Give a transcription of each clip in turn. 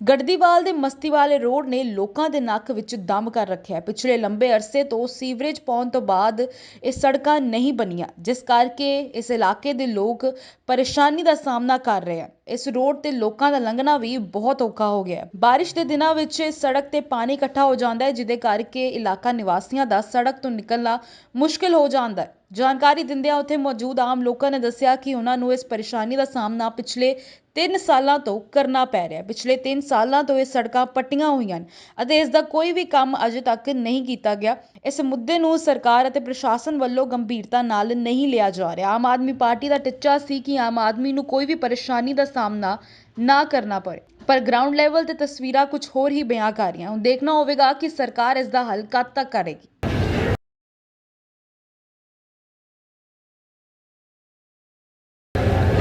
ਗੜਦੀਵਾਲ ਦੇ ਮਸਤੀ ਵਾਲੇ ਰੋਡ ਨੇ ਲੋਕਾਂ ਦੇ ਨੱਕ ਵਿੱਚ ਦਮ ਕਰ ਰੱਖਿਆ। ਪਿਛਲੇ ਲੰਬੇ ਅਰਸੇ ਤੋਂ ਸੀਵਰੇਜ ਪਾਉਣ ਤੋਂ ਬਾਅਦ ਇਹ ਸੜਕਾਂ ਨਹੀਂ ਬਣੀਆਂ, ਜਿਸ ਕਰਕੇ ਇਸ ਇਲਾਕੇ ਦੇ ਲੋਕ ਪਰੇਸ਼ਾਨੀ ਦਾ ਸਾਹਮਣਾ ਕਰ ਰਹੇ ਹਨ। ਇਸ ਰੋਡ ਤੇ ਲੋਕਾਂ ਦਾ ਲੰਘਣਾ ਵੀ ਬਹੁਤ ਔਖਾ ਹੋ ਗਿਆ ਹੈ। ਬਾਰਿਸ਼ ਦੇ ਦਿਨਾਂ ਵਿੱਚ ਇਸ ਸੜਕ ਤੇ ਪਾਣੀ ਇਕੱਠਾ ਹੋ ਜਾਂਦਾ ਹੈ, ਜਿਹਦੇ ਕਰਕੇ ਇਲਾਕਾ ਨਿਵਾਸੀਆਂ ਦਾ ਸੜਕ ਤੋਂ ਨਿਕਲਣਾ ਮੁਸ਼ਕਿਲ ਹੋ ਜਾਂਦਾ ਹੈ। ਜਾਣਕਾਰੀ ਦਿੰਦਿਆਂ ਉੱਥੇ ਮੌਜੂਦ ਆਮ ਲੋਕਾਂ ਨੇ ਦੱਸਿਆ ਕਿ ਉਹਨਾਂ ਨੂੰ ਇਸ ਪਰੇਸ਼ਾਨੀ ਦਾ ਸਾਹਮਣਾ ਪਿਛਲੇ 3 ਸਾਲਾਂ ਤੋਂ ਕਰਨਾ ਪੈ ਰਿਹਾ ਹੈ। ਪਿਛਲੇ 3 ਸਾਲਾਂ ਤੋਂ ਇਹ ਸੜਕਾਂ ਪੱਟੀਆਂ ਹੋਈਆਂ ਹਨ ਅਤੇ ਇਸ ਦਾ ਕੋਈ ਵੀ ਕੰਮ ਅਜੇ ਤੱਕ ਨਹੀਂ ਕੀਤਾ ਗਿਆ। ਇਸ ਮੁੱਦੇ ਨੂੰ ਸਰਕਾਰ ਅਤੇ ਪ੍ਰਸ਼ਾਸਨ ਵੱਲੋਂ ਗੰਭੀਰਤਾ ਨਾਲ ਨਹੀਂ ਲਿਆ ਜਾ ਰਿਹਾ। ਆਮ ਆਦਮੀ ਪਾਰਟੀ ਦਾ ਟਿੱਚਾ ਸੀ ਕਿ ਆਮ ਆਦਮੀ ਨੂੰ ਕੋਈ ਵੀ ਪਰੇਸ਼ਾਨੀ ਦਾ ਸਾਹਮਣਾ ਨਾ ਕਰਨਾ ਪਵੇ। ਪਰ ਗਰਾਊਂਡ ਲੈਵਲ ਤੇ ਤਸਵੀਰਾਂ ਕੁਝ ਹੋਰ ਹੀ ਬਿਆਨ ਕਰ ਰਹੀਆਂ ਹੁਣ ਦੇਖਣਾ ਹੋਵੇਗਾ ਕਿ ਸਰਕਾਰ ਇਸ ਦਾ ਹੱਲ ਕਦ ਤੱਕ ਕਰੇਗੀ।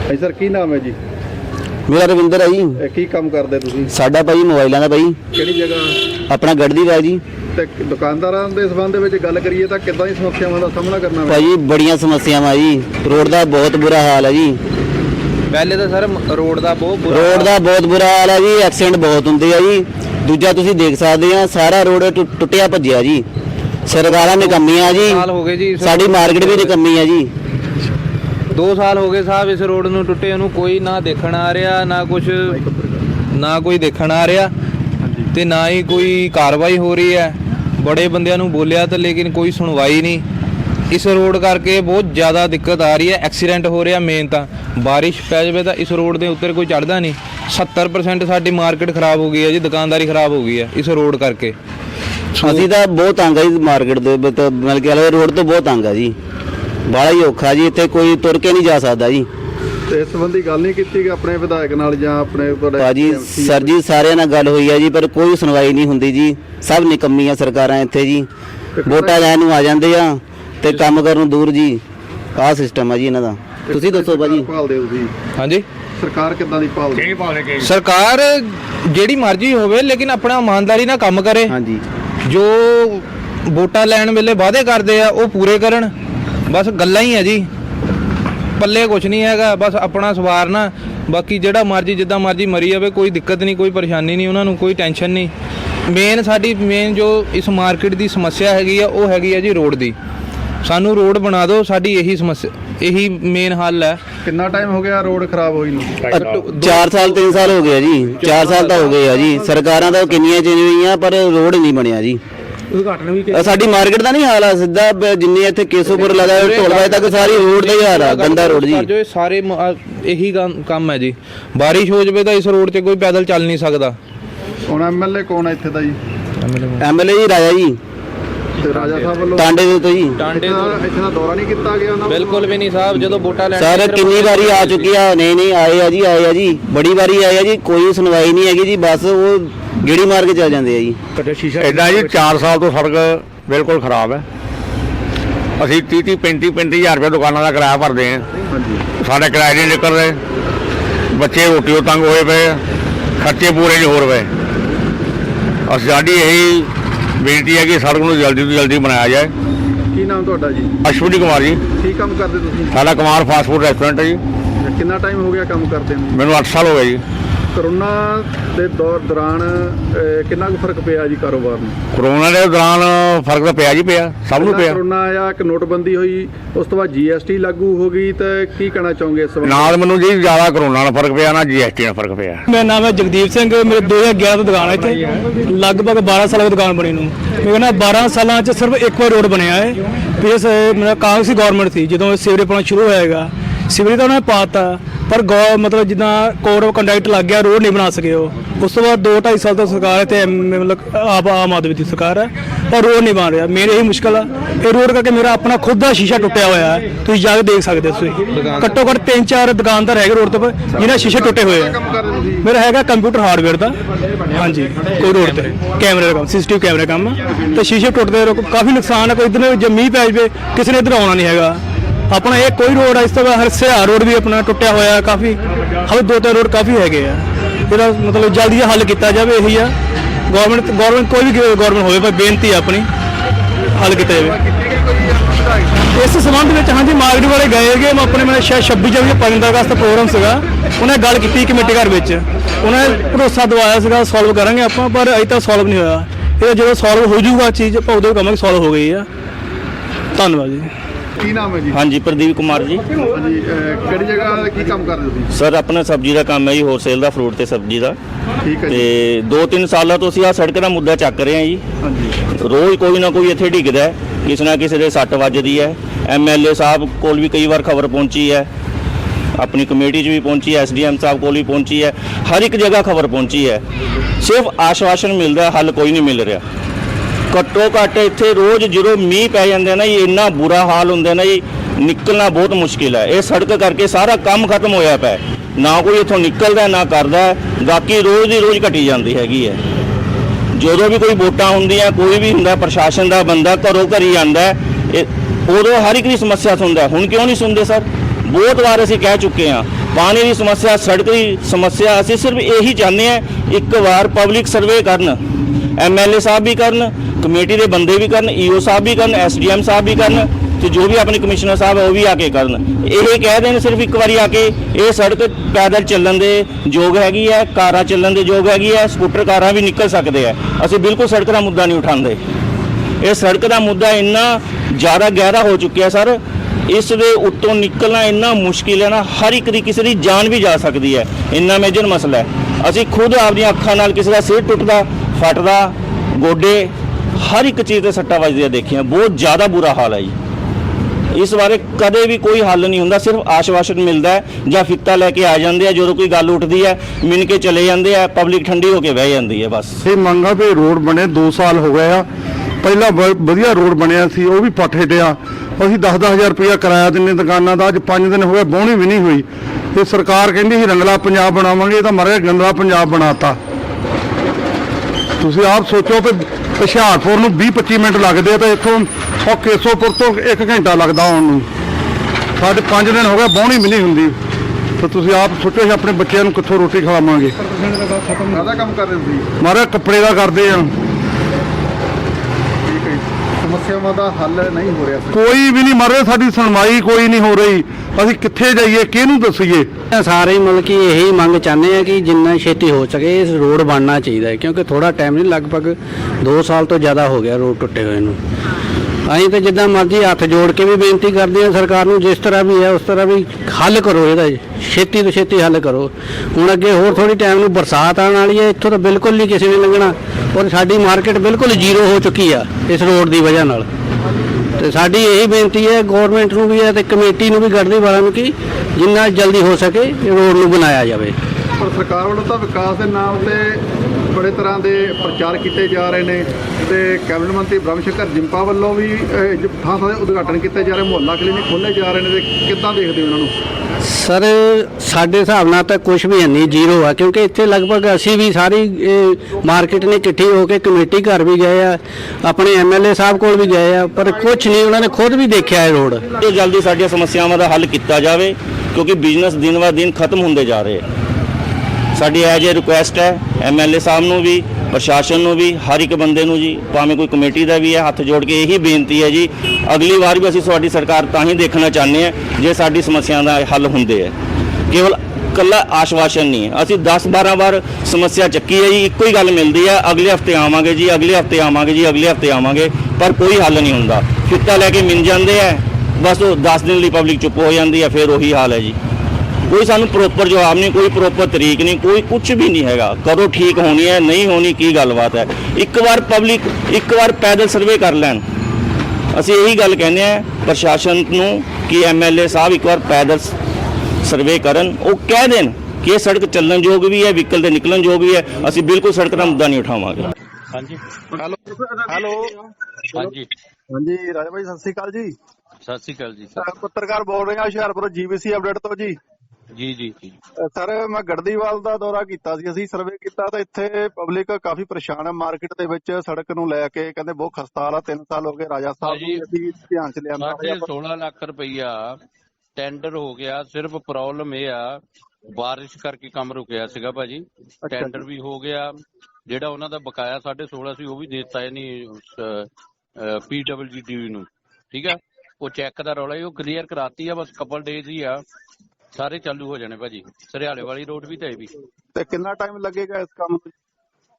ਹਾਂਜੀ ਸਰ ਕੀ ਨਾਮ ਹੈ ਜੀ? ਮੇਰਾ ਰਵਿੰਦਰ ਹੈ ਜੀ। ਇਹ ਕੀ ਕੰਮ ਕਰਦੇ ਤੁਸੀਂ? ਸਾਡਾ ਭਾਈ ਮੋਬਾਈਲਾਂ ਦਾ ਭਾਈ। ਕਿਹੜੀ ਜਗ੍ਹਾ? ਆਪਣਾ ਗੜਦੀ ਵਾ ਜੀ। ਤੇ ਦੁਕਾਨਦਾਰਾਂ ਦੇ ਸੰਬੰਧ ਵਿੱਚ ਗੱਲ ਕਰੀਏ ਤਾਂ ਕਿੱਦਾਂ ਦੀ ਸਮੱਸਿਆਵਾਂ ਦਾ ਸਾਹਮਣਾ ਕਰਨਾ ਪੈ ਭਾਜੀ ਬੜੀਆਂ ਸਮੱਸਿਆਵਾਂ ਜੀ। ਰੋਡ ਦਾ ਬਹੁਤ ਬੁਰਾ ਹਾਲ ਹੈ ਜੀ। ਪਹਿਲੇ ਤਾਂ ਸਰ ਰੋਡ ਦਾ ਬਹੁਤ ਬੁਰਾ ਰੋਡ ਦਾ ਬਹੁਤ ਬੁਰਾ ਹਾਲ ਹੈ ਜੀ। ਐਕਸੀਡੈਂਟ ਬਹੁਤ ਹੁੰਦੇ ਆ ਜੀ। ਦੂਜਾ ਤੁਸੀਂ ਦੇਖ ਸਕਦੇ ਆ ਸਾਰਾ ਰੋਡ ਟੁੱਟਿਆ ਭੱਜਿਆ ਜੀ। ਸਰਕਾਰਾਂ ਨਿਕੰਮੀਆਂ ਜੀ। ਸਾਲ ਹੋ ਗਏ ਜੀ। ਸਾਡੀ ਮਾਰਕੀਟ ਵੀ ਨਿਕੰਮੀ ਆ ਜੀ। 2 ਸਾਲ ਹੋ ਗਏ ਸਾਹਿਬ ਇਸ ਰੋਡ ਨੂੰ ਟੁੱਟੇ ਨੂੰ ਕੋਈ ਨਾ ਦੇਖਣ ਆ ਰਿਹਾ ਨਾ ਕੁਝ ਨਾ ਕੋਈ ਦੇਖਣ ਆ ਰਿਹਾ ਤੇ ਨਾ ਹੀ ਕੋਈ ਕਾਰਵਾਈ ਹੋ ਰਹੀ ਹੈ। ਬੜੇ ਬੰਦਿਆਂ ਨੂੰ ਬੋਲਿਆ ਤਾਂ ਲੇਕਿਨ ਕੋਈ ਸੁਣਵਾਈ ਨਹੀਂ। ਇਸ ਰੋਡ ਕਰਕੇ ਬਹੁਤ ਜ਼ਿਆਦਾ ਦਿੱਕਤ ਆ ਰਹੀ ਹੈ ਐਕਸੀਡੈਂਟ ਹੋ ਰਿਹਾ ਮੇਨ ਤਾਂ। ਬਾਰਿਸ਼ ਪੈ ਜਾਵੇ ਤਾਂ ਇਸ ਰੋਡ ਦੇ ਉੱਤੇ ਕੋਈ ਚੜਦਾ ਨਹੀਂ। 70% ਸਾਡੀ ਮਾਰਕੀਟ ਖਰਾਬ ਹੋ ਗਈ ਹੈ ਜੀ ਦੁਕਾਨਦਾਰੀ ਖਰਾਬ ਹੋ ਗਈ ਹੈ ਇਸ ਰੋਡ ਕਰਕੇ। ਅਸੀਂ ਤਾਂ ਬਹੁਤ ਤੰਗ ਆ ਜੀ ਮਾਰਕੀਟ ਦੇ ਮਤਲਬ ਕਿ ਰੋਡ ਤੋਂ ਬਹੁਤ ਤੰਗ ਆ ਜੀ। ਬੜਾ ਹੀ ਔਖਾ ਜੀ ਇੱਥੇ ਕੋਈ ਤੁਰ ਕੇ ਨਹੀਂ ਜਾ ਸਕਦਾ ਜੀ। ਤੇ ਇਸ ਸੰਬੰਧੀ ਗੱਲ ਨਹੀਂ ਕੀਤੀ ਕਿ ਆਪਣੇ ਵਿਧਾਇਕ ਨਾਲ ਜਾਂ ਆਪਣੇ ਤੁਹਾਡੇ ਭਾਜੀ MC ਸਰ ਜੀ ਸਾਰਿਆਂ ਨਾਲ ਗੱਲ ਹੋਈ ਹੈ ਜੀ ਪਰ ਕੋਈ ਸੁਣਵਾਈ ਨਹੀਂ ਹੁੰਦੀ ਜੀ। ਸਭ ਨਿਕੰਮੀਆਂ ਸਰਕਾਰਾਂ ਇੱਥੇ ਜੀ। ਵੋਟਾਂ ਲੈਣ ਨੂੰ ਆ ਜਾਂਦੇ ਆ ਤੇ ਕੰਮ ਕਰਨ ਨੂੰ ਦੂਰ ਜੀ। ਆਹ ਸਿਸਟਮ ਆ ਜੀ ਇਹਨਾਂ ਦਾ। ਤੁਸੀਂ ਦੱਸੋ ਭਾਜੀ। ਭਾਲਦੇ ਹੋ ਤੁਸੀਂ ਹਾਂਜੀ। ਸਰਕਾਰ ਕਿੱਦਾਂ ਦੀ ਭਾਲਦੀ ਸਰਕਾਰ ਜਿਹੜੀ ਮਰਜ਼ੀ ਹੋਵੇ ਲੇਕਿਨ ਆਪਣਾ ਇਮਾਨਦਾਰੀ ਨਾਲ ਕੰਮ ਕਰੇ। ਹਾਂਜੀ। ਜੋ ਵੋਟਾਂ ਲੈਣ ਵੇਲੇ ਵਾਅਦੇ ਕਰਦੇ ਆ ਉਹ ਪੂਰੇ ਕਰਨ। ਬਸ ਗੱਲਾਂ ਹੀ ਆ ਜੀ। ਪੱਲੇ ਕੁਝ ਨਹੀਂ ਹੈਗਾ ਬਸ ਆਪਣਾ ਸਵਾਰਨਾ ਬਾਕੀ ਜਿਹੜਾ ਮਰਜ਼ੀ ਜਿੱਦਾਂ ਮਰਜ਼ੀ ਮਰੀ ਜਾਵੇ ਕੋਈ ਦਿੱਕਤ ਨਹੀਂ ਕੋਈ ਪਰੇਸ਼ਾਨੀ ਨਹੀਂ ਉਹਨਾਂ ਨੂੰ ਕੋਈ ਟੈਨਸ਼ਨ ਨਹੀਂ। ਮੇਨ ਸਾਡੀ ਮੇਨ ਜੋ ਇਸ ਮਾਰਕੀਟ ਦੀ ਸਮੱਸਿਆ ਹੈਗੀ ਆ ਉਹ ਹੈਗੀ ਆ ਜੀ ਰੋਡ ਦੀ। ਸਾਨੂੰ ਰੋਡ ਬਣਾ ਦਿਓ ਸਾਡੀ ਇਹੀ ਸਮੱਸਿਆ ਇਹੀ ਮੇਨ ਹੱਲ ਹੈ। ਕਿੰਨਾ ਟਾਈਮ ਹੋ ਗਿਆ ਰੋਡ ਖਰਾਬ ਹੋਈ ਨੂੰ? 4 ਸਾਲ 3 ਸਾਲ ਹੋ ਗਏ ਆ ਜੀ। 4 ਸਾਲ ਤਾਂ ਹੋ ਗਏ ਆ ਜੀ। ਸਰਕਾਰਾਂ ਤਾਂ ਕਿੰਨੀਆਂ ਚੇਂਜ ਹੋਈਆਂ ਪਰ ਰੋਡ ਨਹੀਂ ਬਣਿਆ ਜੀ। ਅ, ਸਾਡੀ ਮਾਰਕੀਟ ਦਾ ਨਹੀਂ ਹਾਲ ਆ ਸਿੱਧਾ ਬ- ਜਿੰਨੇ ਇੱਥੇ ਕੇਸੋਪੁਰ ਲਗਾ ਢੋਲਵਾਏ ਤੱਕ ਸਾਰੀ ਰੋਡ ਦਾ ਹੀ ਹਾਲ ਆ ਗੰਦਾ ਰੋਡ ਜੀ। ਜੋ ਇਹ ਸਾਰੇ ਮ- ਇਹੀ ਕੰਮ- ਕੰਮ ਹੈ ਜੀ। ਬਾਰਿਸ਼ ਹੋ ਜਾਵੇ ਤਾਂ ਇਸ ਰੋਡ ਤੇ ਕੋਈ ਪੈਦਲ ਚੱਲ ਨਹੀਂ ਸਕਦਾ। ਹੁਣ ਐਮਐਲਏ ਕੌਣ ਹੈ ਇੱਥੇ ਦਾ ਜੀ? ਐਮਐਲਏ ਜੀ ਰਾਜਾ ਜੀ। ਤੇ ਰਾਜਾ ਸਾਹਿਬ ਵੱਲੋਂ ਟਾਂਡੇ ਦੇ ਤੋਂ ਜੀ। ਟਾਂਡੇ ਇੱਥੇ ਤੋਂ ਦਾ- ਇੱਥੇ ਦਾ ਦੌਰਾ ਨਹੀਂ ਕੀਤਾ ਗਿਆ ਉਹਨਾਂ? ਬਿਲਕੁਲ ਵੀ ਨਹੀਂ ਸਾਹਿਬ ਜਦੋਂ ਵੋਟਾਂ ਲੈਣ ਸਰ ਕਿੰਨੀ ਵਾਰੀ ਆ ਚੁੱਕੀ ਆ? ਨਹੀਂ ਨਹੀਂ ਆਏ ਆ ਜੀ ਆਏ ਆ ਜੀ। ਬੜੀ ਵਾਰੀ ਆਏ ਆ ਜੀ ਕੋਈ ਸੁਣਵਾਈ ਨਹੀਂ ਹੈਗੀ ਜੀ ਬਸ ਉਹ ਗੇੜੀ ਮਾਰ ਕੇ ਚੱਲ ਜਾਂਦੇ ਆ ਜੀ। ਇਦਾਂ ਜੀ 4 ਸਾਲ ਤੋਂ ਸੜਕ ਬਿਲਕੁਲ ਖਰਾਬ ਹੈ। ਅਸੀਂ 30 30 35 35 ਹਜ਼ਾਰ ਰੁਪਏ ਦੁਕਾਨਾਂ ਦਾ ਕਿਰਾਇਆ ਭਰਦੇ ਹਾਂ। ਹਾਂਜੀ ਸਾਡੇ ਕਿਰਾਏ ਨਹੀਂ ਨਿਕਲ ਰਹੇ। ਬੱਚੇ ਰੋਟੀਓ ਤੰਗ ਹੋਏ ਪਏ ਆ, ਖਰਚੇ ਪੂਰੇ ਨਹੀਂ ਹੋ ਰਹੇ। ਅਸੀਂ ਸਾਡੀ ਇਹੀ ਬੇਨਤੀ ਹੈ ਕਿ ਸੜਕ ਨੂੰ ਜਲਦੀ ਤੋਂ ਜਲਦੀ ਬਣਾਇਆ ਜਾਏ। ਕੀ ਨਾਮ ਤੁਹਾਡਾ ਜੀ? ਅਸ਼ਵਨੀ ਕੁਮਾਰ ਜੀ। ਕੀ ਕੰਮ ਕਰਦੇ ਤੁਸੀਂ? ਸਾਡਾ ਕੁਮਾਰ ਫਾਸਟ ਫੂਡ ਰੈਸਟੋਰੈਂਟ ਹੈ ਜੀ। ਕਿੰਨਾ ਟਾਈਮ ਹੋ ਗਿਆ ਕੰਮ ਕਰਦੇ ਨੂੰ? ਮੈਨੂੰ 8 ਸਾਲ ਹੋ ਗਏ ਜੀ। ਕਰੋਨਾ ਦੇ ਦੌਰ ਦੌਰਾਨ ਅਹ, ਕਿੰਨਾ ਕੁ ਫ਼ਰਕ ਪਿਆ ਜੀ ਕਾਰੋਬਾਰ ਨੂੰ? ਕਰੋਨਾ ਦੇ ਦੌਰਾਨ ਫ਼ਰਕ ਤਾਂ ਪਿਆ ਜੀ ਪਿਆ ਸਭ ਨੂੰ ਪਿਆ। ਕਰੋਨਾ ਆਇਆ ਇੱਕ ਨੋਟਬੰਦੀ ਹੋਈ ਉਸ ਤੋਂ ਬਾਅਦ ਜੀਐਸਟੀ ਲਾਗੂ ਹੋ ਗਈ ਤੇ ਕੀ ਕਹਿਣਾ ਚਾਹੋਗੇ ਇਸ ਸੰਬੰਧ ਨਾਲ ਮੈਨੂੰ ਜੀ ਜ਼ਿਆਦਾ ਕਰੋਨਾ ਨਾਲ ਫ਼ਰਕ ਪਿਆ ਨਾ ਜੀਐਸਟੀ ਨਾਲ ਫ਼ਰਕ ਪਿਆ। ਮੇਰਾ ਨਾਮ ਹੈ ਜਗਦੀਪ ਸਿੰਘ ਮੇਰੇ 2011 ਤੋਂ ਦੁਕਾਨ ਹੈ ਇੱਥੇ। ਲਗਭਗ 12 ਸਾਲਾਂ ਦੀ ਦੁਕਾਨ ਬਣੀ ਨੂੰ। ਮੈਂ ਕਹਿੰਦਾ 12 ਸਾਲਾਂ 'ਚ ਸਿਰਫ ਇੱਕ ਵਾਰ ਰੋਡ ਬਣਿਆ ਹੈ। ਵੀ ਇਸ ਮੇਰਾ ਕਾਂਗਰਸੀ ਗਵਰਨਮੈਂਟ ਸੀ ਜਦੋਂ ਇਹ ਸੀਵਰੇਜ ਪਾਉਣਾ ਸ਼ੁਰੂ ਹੋਇਆਗਾ ਸੀਵਰੇਜ ਤਾਂ ਉਹਨਾਂ ਨੇ ਪਾਤਾ ਪਰ ਗੌ ਮਤਲਬ ਜਿੱਦਾਂ ਕੋਡ ਆਫ ਕੰਡਕਟ ਲੱਗ ਗਿਆ ਰੋਡ ਨਹੀਂ ਬਣਾ ਸਕੇ ਉਹ। ਉਸ ਤੋਂ ਬਾਅਦ 2 2.5 ਸਾਲ ਤੋਂ ਸਰਕਾਰ ਤੇ ਮਤਲਬ ਆਪ ਆਮ ਆਦਮੀ ਦੀ ਸਰਕਾਰ ਹੈ ਪਰ ਰੋਡ ਨਹੀਂ ਬਣ ਰਿਹਾ। ਮੇਰੇ ਇਹੀ ਮੁਸ਼ਕਲ ਆ। ਇਹ ਰੋਡ ਕਰਕੇ ਮੇਰਾ ਆਪਣਾ ਖੁਦ ਦਾ ਸ਼ੀਸ਼ਾ ਟੁੱਟਿਆ ਹੋਇਆ ਹੈ। ਤੁਸੀਂ ਜਾ ਕੇ ਦੇਖ ਸਕਦੇ ਹੋ ਤੁਸੀਂ। ਘੱਟੋ ਘੱਟ 3-4 ਦੁਕਾਨਦਾਰ ਹੈਗੇ ਰੋਡ ਤੇ ਜਿਨ੍ਹਾਂ ਸ਼ੀਸ਼ੇ ਟੁੱਟੇ ਹੋਏ ਆ। ਮੇਰਾ ਹੈਗਾ ਕੰਪਿਊਟਰ ਹਾਰਡਵੇਅਰ ਦਾ। ਹਾਂਜੀ ਕੋਈ ਰੋਡ ਤੇ। ਕੈਮਰੇ ਦਾ ਕੰਮ ਸੀਸੀਟੀਵੀ ਕੈਮਰੇ ਕੰਮ। ਆ। ਤੇ ਸ਼ੀਸ਼ੇ ਟੁੱਟਦੇ ਰੋ ਕਾਫੀ ਨੁਕਸਾਨ ਹੈ ਕੋਈ ਇਧਰ ਜੇ ਮੀਂਹ ਪੈ ਜਾਵੇ ਕਿਸੇ ਨੇ ਇਧਰ ਆਉਣਾ ਨਹੀਂ ਹੈਗਾ। ਆਪਣਾ ਇਹ ਕੋਈ ਰੋਡ ਆ, ਇਸ ਤੋਂ ਬਾਅਦ ਹਰਸਿਆ ਰੋਡ ਵੀ ਆਪਣਾ ਟੁੱਟਿਆ ਹੋਇਆ ਹੈ ਕਾਫੀ। ਹਵੇ ਦੋ ਤਿੰਨ ਰੋਡ ਕਾਫੀ ਹੈਗੇ ਆ। ਇਹਦਾ ਮਤਲਬ ਜਲਦੀ ਹੱਲ ਕੀਤਾ ਜਾਵੇ, ਇਹੀ ਆ। ਗਵਰਨਮੈਂਟ ਗਵਰਨਮੈਂਟ ਕੋਈ ਵੀ ਗਵਰਨਮੈਂਟ ਹੋਵੇ, ਪਰ ਬੇਨਤੀ ਆਪਣੀ, ਹੱਲ ਕੀਤਾ ਜਾਵੇ। ਇਸ ਸੰਬੰਧ ਵਿੱਚ ਹਾਂਜੀ, ਮਾਰਕੀਟ ਵਾਲੇ ਗਏ ਮੈਂ ਆਪਣੇ ਮੇਰੇ ਸ਼ਾਇਦ 26 ਜਨਵਰੀ 15 ਅਗਸਤ ਪ੍ਰੋਗਰਾਮ ਸੀਗਾ। ਉਹਨੇ ਗੱਲ ਕੀਤੀ ਕਮੇਟੀ ਘਰ ਵਿੱਚ। ਉਹਨੇ ਭਰੋਸਾ ਦਵਾਇਆ ਸੀਗਾ ਸੋਲਵ ਕਰਾਂਗੇ ਆਪਾਂ, ਪਰ ਅਜੇ ਤੱਕ ਸੋਲਵ ਨਹੀਂ ਹੋਇਆ। ਇਹ ਜਦੋਂ ਸੋਲਵ ਹੋ ਜਾਊਗਾ ਚੀਜ਼ ਆਪਾਂ ਉਦੋਂ ਕਹਾਂਗੇ ਸੋਲਵ ਹੋ ਗਈ ਆ। ਧੰਨਵਾਦ ਜੀ। ਕੀ ਨਾਮ ਹੈ ਜੀ? ਹਾਂਜੀ ਪ੍ਰਦੀਪ ਕੁਮਾਰ ਜੀ। ਹਾਂਜੀ ਅਹ, ਕਿਹੜੀ ਜਗ੍ਹਾ ਤੇ ਕੀ ਕੰਮ ਕਰਦੇ ਹੋ ਤੁਸੀਂ? ਸਰ ਆਪਣਾ ਸਬਜ਼ੀ ਦਾ ਕੰਮ ਹੈ ਜੀ ਹੋਲਸੇਲ ਦਾ ਫਰੂਟ ਤੇ ਸਬਜ਼ੀ ਦਾ। ਠੀਕ ਹੈ ਜੀ। ਤੇ 2-3 ਸਾਲਾਂ ਤੋਂ ਅਸੀਂ ਆ ਸੜਕ ਦਾ ਮੁੱਦਾ ਚੱਕ ਰਹੇ ਹਾਂ ਜੀ। ਹਾਂਜੀ। ਰੋਜ਼ ਕੋਈ ਨਾ ਕੋਈ ਇੱਥੇ ਡਿੱਗਦਾ ਹੈ ਕਿਸੇ ਨਾ ਕਿਸੇ ਦੇ ਸੱਟ ਵੱਜਦੀ ਹੈ। ਐਮਐਲਏ ਸਾਹਿਬ ਕੋਲ ਵੀ ਕਈ ਵਾਰ ਖਬਰ ਪਹੁੰਚੀ ਹੈ। ਆਪਣੀ ਕਮੇਟੀ 'ਚ ਵੀ ਪਹੁੰਚੀ ਹੈ ਐਸਡੀਐਮ ਸਾਹਿਬ ਕੋਲ ਵੀ ਪਹੁੰਚੀ ਹੈ। ਹਰ ਇੱਕ ਜਗ੍ਹਾ ਖਬਰ ਪਹੁੰਚੀ ਹੈ। ਸਿਰਫ ਆਸ਼ਵਾਸਨ ਮਿਲਦਾ ਹੈ, ਹੱਲ ਕੋਈ ਨਹੀਂ ਮਿਲ ਰਿਹਾ। ਘੱਟੋ ਘੱਟ ਇੱਥੇ ਰੋਜ਼ ਜਦੋਂ ਮੀਂਹ ਪੈ ਜਾਂਦਾ ਨਾ ਜੀ ਇੰਨਾ ਬੁਰਾ ਹਾਲ ਹੁੰਦਾ ਨਾ ਜੀ ਨਿਕਲਣਾ ਬਹੁਤ ਮੁਸ਼ਕਿਲ ਹੈ। ਇਹ ਸੜਕ ਕਰਕੇ ਸਾਰਾ ਕੰਮ ਖਤਮ ਹੋਇਆ ਪਿਆ ਨਾ ਕੋਈ ਇੱਥੋਂ ਨਿਕਲਦਾ ਨਾ ਕਰਦਾ ਬਾਕੀ ਰੋਜ਼ ਦੀ ਰੋਜ਼ ਘਟੀ ਜਾਂਦੀ ਹੈਗੀ ਹੈ। ਜਦੋਂ ਵੀ ਕੋਈ ਵੋਟਾਂ ਹੁੰਦੀਆਂ ਕੋਈ ਵੀ ਹੁੰਦਾ ਪ੍ਰਸ਼ਾਸਨ ਦਾ ਬੰਦਾ ਘਰੋਂ ਘਰੀ ਆਂਦਾ ਹੈ, ਇਹ ਉਦੋਂ ਹਰ ਇੱਕ ਦੀ ਸਮੱਸਿਆ ਸੁਣਦਾ ਹੁਣ ਕਿਉਂ ਨਹੀਂ ਸੁਣਦੇ ਸਰ? ਬਹੁਤ ਵਾਰ ਅਸੀਂ ਕਹਿ ਚੁੱਕੇ ਹਾਂ ਪਾਣੀ ਦੀ ਸਮੱਸਿਆ ਸੜਕ ਦੀ ਸਮੱਸਿਆ ਅਸੀਂ ਸਿਰਫ ਇਹੀ ਚਾਹੁੰਦੇ ਹਾਂ ਇੱਕ ਵਾਰ ਪਬਲਿਕ ਸਰਵੇ ਕਰਨ। ਐਮਐਲਏ ਸਾਹਿਬ ਵੀ ਕਰਨ, ਕਮੇਟੀ ਦੇ ਬੰਦੇ ਵੀ ਕਰਨ, ਈਓ ਸਾਹਿਬ ਵੀ ਕਰਨ, ਐਸਡੀਐਮ ਸਾਹਿਬ ਵੀ ਕਰਨ ਤੇ ਜੋ ਵੀ ਆਪਣੇ ਕਮਿਸ਼ਨਰ ਸਾਹਿਬ ਹੈ ਉਹ ਵੀ ਆ ਕੇ ਕਰਨ। ਇਹ ਕਹਿ ਦੇਣ ਸਿਰਫ ਇੱਕ ਵਾਰੀ ਆ ਕੇ, ਇਹ ਸੜਕ ਪੈਦਲ ਚੱਲਣ ਦੇ ਯੋਗ ਹੈਗੀ ਹੈ, ਕਾਰਾਂ ਚੱਲਣ ਦੇ ਯੋਗ ਹੈਗੀ ਹੈ, ਸਕੂਟਰ ਕਾਰਾਂ ਵੀ ਨਿਕਲ ਸਕਦੇ ਆ ਅਸੀਂ ਬਿਲਕੁਲ ਸੜਕ ਦਾ ਮੁੱਦਾ ਨਹੀਂ ਉਠਾਉਂਦੇ। ਇਹ ਸੜਕ ਦਾ ਮੁੱਦਾ ਇੰਨਾ ਜ਼ਿਆਦਾ ਗਹਿਰਾ ਹੋ ਚੁੱਕਿਆ ਸਰ। ਇਸ ਦੇ ਉੱਤੋਂ ਨਿਕਲਣਾ ਇੰਨਾ ਮੁਸ਼ਕਿਲ ਹੈ ਨਾ, ਹਰ ਇੱਕ ਦੀ ਕਿਸੇ ਦੀ ਜਾਨ ਵੀ ਜਾ ਸਕਦੀ ਹੈ। ਇੰਨਾ ਮੇਜਰ ਮਸਲਾ ਹੈ। ਅਸੀਂ ਖੁਦ ਆਪਣੀਆਂ ਅੱਖਾਂ ਨਾਲ ਕਿਸੇ ਦਾ ਸਿਰ ਟੁੱਟਦਾ ਫਟਦਾ ਗੋਡੇ, ਹਰ ਇੱਕ ਚੀਜ਼ ਤੇ ਸੱਟਾਂ ਵੱਜਦੀਆਂ ਦੇਖੀਆਂ। ਬਹੁਤ ਜ਼ਿਆਦਾ ਬੁਰਾ ਹਾਲ ਹੈ ਜੀ। ਇਸ ਬਾਰੇ ਕਦੇ ਵੀ ਕੋਈ ਹੱਲ ਨਹੀਂ ਹੁੰਦਾ, ਸਿਰਫ ਆਸ਼ਵਾਸਨ ਮਿਲਦਾ ਹੈ ਜਾਂ ਫਿੱਤਾ ਲੈ ਕੇ ਆ ਜਾਂਦੇ ਆ, ਜਦੋਂ ਕੋਈ ਗੱਲ ਉੱਠਦੀ ਹੈ ਮਿਣ ਕੇ ਚਲੇ ਜਾਂਦੇ ਆ, ਪਬਲਿਕ ਠੰਡੀ ਹੋ ਕੇ ਬਹਿ ਜਾਂਦੀ ਹੈ, ਬਸ। ਇਹ ਮੰਗਾ ਵੀ ਰੋਡ ਬਣੇ 2 ਸਾਲ ਹੋ ਗਏ ਆ। ਪਹਿਲਾਂ ਬ- ਵਧੀਆ ਰੋਡ ਬਣਿਆ ਸੀ, ਉਹ ਵੀ ਪੱਟ ਹਟਿਆ ਅਸੀਂ 10-10000 ਰੁਪਇਆ ਕਿਰਾਇਆ ਦਿੰਨੇ ਦੁਕਾਨਾਂ ਦਾ, ਅੱਜ 5 ਦਿਨ ਹੋ ਗਏ, ਬੋਣੀ ਵੀ ਨਹੀਂ ਹੋਈ। ਤੇ ਸਰਕਾਰ ਕਹਿੰਦੀ ਸੀ ਰੰਗਲਾ ਪੰਜਾਬ ਬਣਾਵਾਂਗੇ, ਇਹ ਤਾਂ ਮਰੇ ਗੰਦਲਾ ਪੰਜਾਬ ਬਣਾਤਾ। ਤੁਸੀਂ ਆਪ ਸੋਚੋ ਕਿ ਹੁਸ਼ਿਆਰਪੁਰ ਨੂੰ 20-25 ਮਿੰਟ ਲੱਗਦੇ ਆ ਤੇ ਇੱਥੋਂ ਉਹ ਕੇਸੋਪੁਰ ਤੋਂ 1 ਘੰਟਾ ਲੱਗਦਾ ਆਉਣ ਨੂੰ। ਸਾਡੇ 5 ਦਿਨ ਹੋ ਗਏ ਬੋਣੀ ਵੀ ਨਹੀਂ ਹੁੰਦੀ। ਤੇ ਤੁਸੀਂ ਆਪ ਸੋਚੋ ਅਸੀਂ ਆਪਣੇ ਬੱਚਿਆਂ ਨੂੰ ਕਿੱਥੋਂ ਰੋਟੀ ਖਵਾਵਾਂਗੇ। ਕਾਹਦਾ ਕੰਮ ਮਾਰੇ ਕੱਪੜੇ ਦਾ ਕਰਦੇ ਆ। ਸਮੱਸਿਆਵਾਂ ਦਾ ਹੱਲ ਨਹੀਂ ਹੋ ਰਿਹਾ। ਕੋਈ ਵੀ ਨਹੀਂ ਮਰ ਰਿਹਾ ਸਾਡੀ ਸੁਣਵਾਈ ਕੋਈ ਨਹੀਂ ਹੋ ਰਹੀ। ਅਸੀਂ ਕਿੱਥੇ ਜਾਈਏ, ਕਿਹਨੂੰ ਦੱਸੀਏ? ਸਾਰੇ ਹੀ ਮਤਲਬ ਕਿ ਇਹੀ ਮੰਗ ਚਾਹੁੰਦੇ ਆ ਕਿ ਜਿੰਨਾ ਛੇਤੀ ਹੋ ਸਕੇ ਇਸ ਰੋਡ ਬਣਨਾ ਚਾਹੀਦਾ ਹੈ, ਕਿਉਂਕਿ ਥੋੜਾ ਟਾਈਮ ਨਹੀਂ, ਲਗਭਗ 2 ਸਾਲ ਤੋਂ ਜ਼ਿਆਦਾ ਹੋ ਗਿਆ ਰੋਡ ਟੁੱਟੇ ਹੋਏ ਨੂੰ। ਅਸੀਂ ਤਾਂ ਜਿੱਦਾਂ ਮਰਜ਼ੀ ਹੱਥ ਜੋੜ ਕੇ ਵੀ ਬੇਨਤੀ ਕਰਦੇ ਹਾਂ ਸਰਕਾਰ ਨੂੰ, ਜਿਸ ਤਰ੍ਹਾਂ ਵੀ ਹੈ, ਉਸ ਤਰ੍ਹਾਂ ਵੀ ਹੱਲ ਕਰੋ ਇਹਦਾ, ਛੇਤੀ ਤੋਂ ਛੇਤੀ ਹੱਲ ਕਰੋ। ਹੁਣ ਅੱਗੇ ਹੋਰ ਥੋੜੀ ਟਾਈਮ ਨੂੰ ਬਰਸਾਤ ਆਉਣ ਵਾਲੀ ਹੈ, ਇੱਥੋਂ ਤਾਂ ਬਿਲਕੁਲ ਨਹੀਂ ਕਿਸੇ ਨੇ ਲੰਘਣਾ। ਔਰ ਸਾਡੀ ਮਾਰਕੀਟ ਬਿਲਕੁਲ ਜ਼ੀਰੋ ਹੋ ਚੁੱਕੀ ਆ ਇਸ ਰੋਡ ਦੀ ਵਜ੍ਹਾ ਨਾਲ। ਤੇ ਸਾਡੀ ਇਹੀ ਬੇਨਤੀ ਹੈ ਗਵਰਨਮੈਂਟ ਨੂੰ ਵੀ ਹੈ ਤੇ ਕਮੇਟੀ ਨੂੰ ਵੀ ਗੜਦੀ ਵਾਲਿਆਂ ਨੂੰ ਕਿ ਜਿੰਨਾ ਜਲਦੀ ਹੋ ਸਕੇ ਰੋਡ ਨੂੰ ਬਣਾਇਆ ਜਾਵੇ। ਪਰ ਸਰਕਾਰ ਵੱਲੋਂ ਤਾਂ ਵਿਕਾਸ ਦੇ ਨਾਮ ਤੇ ਬੜੇ ਤਰ੍ਹਾਂ ਦੇ ਪ੍ਰਚਾਰ ਕੀਤੇ ਜਾ ਰਹੇ ਨੇ ਤੇ ਕੈਬਨਿਟ ਮੰਤਰੀ ਬ੍ਰਹਮ ਸ਼ੰਕਰ ਜਿੰਪਾ ਵੱਲੋਂ ਵੀ ਥਾਂ ਥਾਂ ਦੇ ਉਦਘਾਟਨ ਕੀਤੇ ਜਾ ਰਹੇ, ਮੁਹੱਲਾ ਕਲੀਨਿਕ ਖੋਲੇ ਜਾ ਰਹੇ ਨੇ ਤੇ ਕਿੱਦਾਂ ਦੇਖਦੇ ਹੋ ਇਹਨਾਂ ਨੂੰ? ਸਰ, ਸਾਡੇ ਹਿਸਾਬ ਨਾਲ ਤਾਂ ਕੁਝ ਵੀ ਨਹੀਂ ਜ਼ੀਰੋ ਆ, ਕਿਉਂਕਿ ਇੱਥੇ ਲਗਭਗ ਅਸੀਂ ਵੀ ਸਾਰੀ ਮਾਰਕੀਟ ਨੇ ਇਕੱਠੀ ਹੋ ਕੇ ਕਮੇਟੀ ਘਰ ਵੀ ਗਏ ਆ, ਆਪਣੇ ਐਮਐਲਏ ਸਾਹਿਬ ਕੋਲ ਵੀ ਗਏ ਆ, ਪਰ ਕੁਝ ਨਹੀਂ, ਉਹਨਾਂ ਨੇ ਖੁਦ ਵੀ ਦੇਖਿਆ ਇਹ ਰੋਡ ਜੋ ਜਲਦੀ ਸਾਡੀਆਂ ਸਮੱਸਿਆਵਾਂ ਦਾ ਹੱਲ ਕੀਤਾ ਜਾਵੇ, ਕਿਉਂਕਿ ਬਿਜ਼ਨਸ ਦਿਨ ਬ ਦਿਨ ਖਤਮ ਹੁੰਦੇ ਜਾ ਰਹੇ ਹੈ ਸਾਡੀ ਇਹ ਜੇ ਰਿਕੁਐਸਟ ਹੈ ਐਮਐਲਏ ਸਾਹਿਬ ਨੂੰ ਵੀ ਪ੍ਰਸ਼ਾਸਨ ਨੂੰ ਵੀ, ਹਰ ਇੱਕ ਬੰਦੇ ਨੂੰ ਜੀ, ਭਾਵੇਂ ਕੋਈ ਕਮੇਟੀ ਦਾ ਵੀ ਹੈ, ਹੱਥ ਜੋੜ ਕੇ ਇਹੀ ਬੇਨਤੀ ਹੈ ਜੀ, ਅਗਲੀ ਵਾਰ ਵੀ ਅਸੀਂ ਤੁਹਾਡੀ ਸਰਕਾਰ ਤਾਂ ਹੀ ਦੇਖਣਾ ਚਾਹੁੰਦੇ ਹਾਂ, ਜੇ ਸਾਡੀ ਸਮੱਸਿਆ ਦਾ ਹੱਲ ਹੁੰਦੇ ਹੈ। ਕੇਵਲ ਕੱਲਾ ਆਸ਼ਵਾਸਨ ਨਹੀਂ ਹੈ। ਅਸੀਂ 10 12 ਵਾਰ ਸਮੱਸਿਆ ਚੱਕੀ ਹੈ ਜੀ, ਇੱਕੋ ਹੀ ਗੱਲ ਮਿਲਦੀ ਹੈ, ਅਗਲੇ ਹਫ਼ਤੇ ਆਵਾਂਗੇ ਜੀ, ਅਗਲੇ ਹਫ਼ਤੇ ਆਵਾਂਗੇ ਜੀ, ਅਗਲੇ ਹਫ਼ਤੇ ਆਵਾਂਗੇ, ਪਰ ਕੋਈ ਹੱਲ ਨਹੀਂ ਹੁੰਦਾ। ਫਿੱਤਾ ਲੈ ਕੇ ਮਿਲ ਜਾਂਦੇ ਹੈ, ਬਸ ਉਹ 10 ਦਿਨ ਲਈ ਪਬਲਿਕ ਚੁੱਪ ਹੋ ਜਾਂਦੀ ਹੈ, ਫਿਰ ਉਹੀ ਹਾਲ ਹੈ ਜੀ। ਕੋਈ ਸਾਨੂੰ ਪ੍ਰੋਪਰ ਜਵਾਬ ਨਹੀਂ ਕੋਈ ਪ੍ਰੋਪਰ ਤਰੀਕ ਨਹੀਂ ਕੋਈ ਕੁਝ ਵੀ ਨਹੀਂ ਹੈਗਾ। ਕਦੋਂ ਠੀਕ ਹੋਣੀ ਹੈ ਨਹੀਂ ਹੋਣੀ ਕੀ ਗੱਲਬਾਤ ਹੈ। ਇੱਕ ਵਾਰ ਪਬਲਿਕ ਇੱਕ ਵਾਰ ਪੈਦਲ ਸਰਵੇ ਕਰ ਲੈਣ। ਅਸੀਂ ਇਹੀ ਗੱਲ ਕਹਿੰਦੇ ਆ ਪ੍ਰਸ਼ਾਸਨ ਨੂੰ ਕਿ ਐਮਐਲਏ ਸਾਹਿਬ ਇੱਕ ਵਾਰ ਪੈਦਲ ਸਰਵੇ ਕਰਨ। ਉਹ ਕਹਿ ਦੇਣ ਕਿ ਇਹ ਸੜਕ ਚੱਲਣ ਯੋਗ ਵੀ ਹੈ ਵਹੀਕਲ ਦੇ ਨਿਕਲਣ ਯੋਗ ਵੀ ਹੈ। ਅਸੀਂ ਬਿਲਕੁਲ ਸੜਕ ਦਾ ਮੁੱਦਾ ਨਹੀਂ ਉਠਾਵਾਂਗੇ। ਹੈਲੋ। ਹੈਲੋ। ਹਾਂਜੀ। ਹਾਂਜੀ ਰਾਜਾ ਭਾਈ ਸਤਿ ਸ਼੍ਰੀ ਅਕਾਲ ਜੀ। ਸਤਿ ਸ਼੍ਰੀ ਅਕਾਲ ਜੀ ਪੱਤਰਕਾਰ ਬੋਲ ਰਹੇ ਹਾਂ ਹੁਸ਼ਿਆਰਪੁਰ ਜੀਬੀਸੀ ਅਪਡੇਟ ਤੋਂ ਜੀ। ਜੀ ਜੀ ਜੀ। ਸਰ ਮੈਂ ਗੜਦੀਵਾਲ ਦਾ ਦੌਰਾ ਕੀਤਾ ਸੀ ਅਸੀਂ ਸਰਵੇ ਕੀਤਾ ਤਾਂ ਇੱਥੇ ਪਬਲਿਕ ਕਾਫੀ ਪਰੇਸ਼ਾਨ ਹੈ ਮਾਰਕੀਟ ਦੇ ਵਿੱਚ ਸੜਕ ਨੂੰ ਲੈ ਕੇ ਕਹਿੰਦੇ ਬਹੁਤ ਖਸਤਾ ਹਾਲ ਆ 3 ਸਾਲ ਹੋ ਗਏ ਰਾਜਾ ਸਾਹਿਬ ਨੂੰ ਵੀ ਅਸੀਂ ਧਿਆਨ ਚ ਪਰ 16 ਲੱਖ ਰੁਪਈਆ ਟੈਂਡਰ ਹੋ ਗਿਆ ਸਿਰਫ ਪ੍ਰੋਬਲਮ ਇਹ ਆ ਬਾਰਿਸ਼ ਕਰਕੇ ਕੰਮ ਰੁਕਿਆ ਸੀਗਾ ਭਾਜੀ। ਟੈਂਡਰ ਵੀ ਹੋ ਗਿਆ ਜਿਹੜਾ ਉਹਨਾਂ ਦਾ ਬਕਾਇਆ 16.5 ਸੀ ਉਹ ਵੀ ਦੇ ਦਿੱਤਾ ਇਹਨੀ ਪੀਡਬਲਯੂਡੀ ਨੂੰ। ਠੀਕ ਆ? ਉਹ ਚੈੱਕ ਦਾ ਰੌਲਾ ਉਹ ਕਲੀਅਰ ਕਰਾਤੀ ਆ ਬਸ ਕਪਲ ਡੇਜ਼ ਹੀ ਆ। ਸਾਰੇ ਚਾਲੂ ਹੋ ਜਾਣੇ ਭਾਜੀ ਸਰਿਆਲੇ ਵਾਲੀ ਰੋਡ ਵੀ ਤੇ ਵੀ ਤੇ ਕਿੰਨਾ ਟਾਈਮ ਲੱਗੇਗਾ ਇਸ ਕੰਮ ਤੇ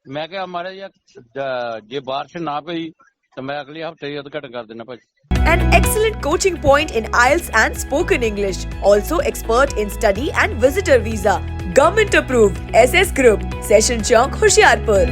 ਮੈਂ ਕਿਹਾ ਮਾੜਾ ਜਿਹਾ ਜ- ਜੇ ਬਾਰਿਸ਼ ਨਾ ਪਈ ਤਾਂ ਮੈਂ ਅਗਲੇ ਹਫ਼ਤੇ ਹੀ ਉਦਘਾਟਨ ਕਰ ਦੇਣਾ ਭਾਜੀ An excellent coaching point in IELTS and spoken English. Also expert in study and visitor visa. Government approved. SS Group. Session Chowk, Hoshiarpur.